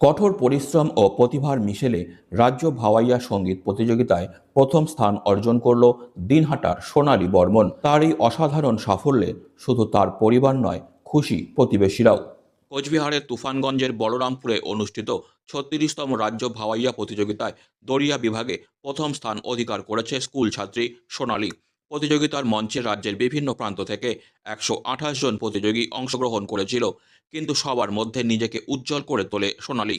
কঠোর পরিশ্রম ও প্রতিভার মিশেলে রাজ্য ভাওয়াইয়া সংগীত প্রতিযোগিতায় প্রথম স্থান অর্জন করল দিনহাটার সোনালী বর্মন। তার এই অসাধারণ সাফল্যে শুধু তার পরিবার নয়, খুশি প্রতিবেশীরাও। কোচবিহারের তুফানগঞ্জের বলরামপুরে অনুষ্ঠিত ছত্রিশতম রাজ্য ভাওয়াইয়া প্রতিযোগিতায় দরিয়া বিভাগে প্রথম স্থান অধিকার করেছে স্কুল ছাত্রী সোনালী। প্রতিযোগিতার মঞ্চে রাজ্যের বিভিন্ন প্রান্ত থেকে একশো আঠাশ জন প্রতিযোগী অংশগ্রহণ করেছিল, কিন্তু সবার মধ্যে নিজেকে উজ্জ্বল করে তোলে সোনালি।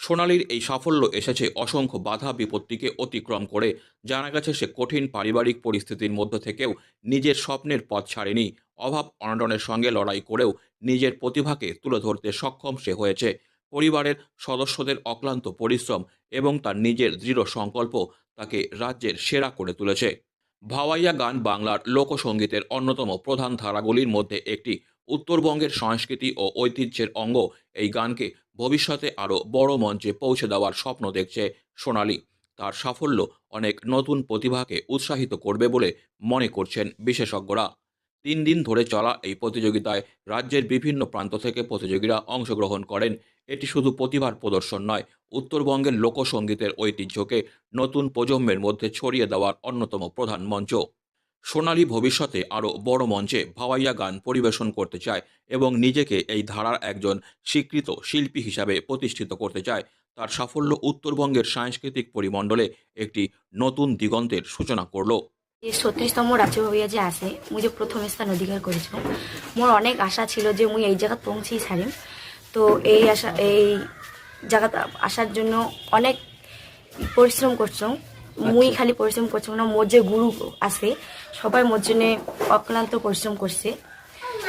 সোনালির এই সাফল্য এসেছে অসংখ্য বাধা বিপত্তিকে অতিক্রম করে। জানা গেছে সে কঠিন পারিবারিক পরিস্থিতির মধ্যে থেকেও নিজের স্বপ্নের পথ ছাড়েনি। অভাব অনটনের সঙ্গে লড়াই করেও নিজের প্রতিভাকে তুলে ধরতে সক্ষম সে হয়েছে। পরিবারের সদস্যদের অক্লান্ত পরিশ্রম এবং তার নিজের দৃঢ় সংকল্প তাকে রাজ্যের সেরা করে তুলেছে। ভাওয়াইয়া গান বাংলার লোকসঙ্গীতের অন্যতম প্রধান ধারাগুলির মধ্যে একটি। উত্তরবঙ্গের সংস্কৃতি ও ঐতিহ্যের অঙ্গ। এই গানকে ভবিষ্যতে আরও বড় মঞ্চে পৌঁছে দেওয়ার স্বপ্ন দেখছে সোনালী। তার সাফল্য অনেক নতুন প্রতিভাকে উৎসাহিত করবে বলে মনে করছেন বিশেষজ্ঞরা। তিন দিন ধরে চলা এই প্রতিযোগিতায় রাজ্যের বিভিন্ন প্রান্ত থেকে প্রতিযোগীরা অংশগ্রহণ করেন। এটি শুধু প্রতিভার প্রদর্শন নয় উত্তরবঙ্গের লোকসঙ্গীতের ঐতিহ্যকে নতুন প্রজন্মের মধ্যে ছড়িয়ে দেওয়ার অন্যতম প্রধান মঞ্চ। সোনালী ভবিষ্যতে আরও বড় মঞ্চে ভাওয়াইয়া গান পরিবেশন করতে চায় এবং নিজেকে এই ধারার একজন স্বীকৃত শিল্পী হিসাবে প্রতিষ্ঠিত করতে চায়, তার সাফল্য উত্তরবঙ্গের সাংস্কৃতিক পরিমণ্ডলে একটি নতুন দিগন্তের সূচনা করল। এই ছত্রিশতম রাজ্য হইয়া যে আছে, মুই যে প্রথম স্থান অধিকার করেছিল মোর অনেক আশা ছিল যে মুই এই জায়গাত পৌঁছেই ছাড়িম। তো এই আশা, এই জায়গাত আসার জন্য অনেক পরিশ্রম করছ। মুই খালি পরিশ্রম করছ না মোর যে গুরু আছে সবাই মোর জন্য অক্লান্ত পরিশ্রম করছে।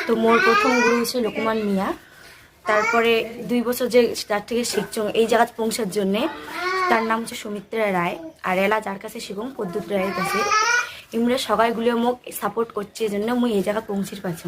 তো মোর প্রথম গুরু হচ্ছে লোকমান মিয়া। তারপরে দুই বছর যে তার থেকে শিখছ এই জায়গায় পৌঁছার জন্যে তার নাম হচ্ছে সুমিত্রা রায় আর এলা যার কাছে শিখুন পদ্যুৎ রায়ের কাছে। ইমরা সবাইগুলো মোক সাপোর্ট করছে এই জন্য মুই এই জায়গা পৌঁছির পাচ্ছি।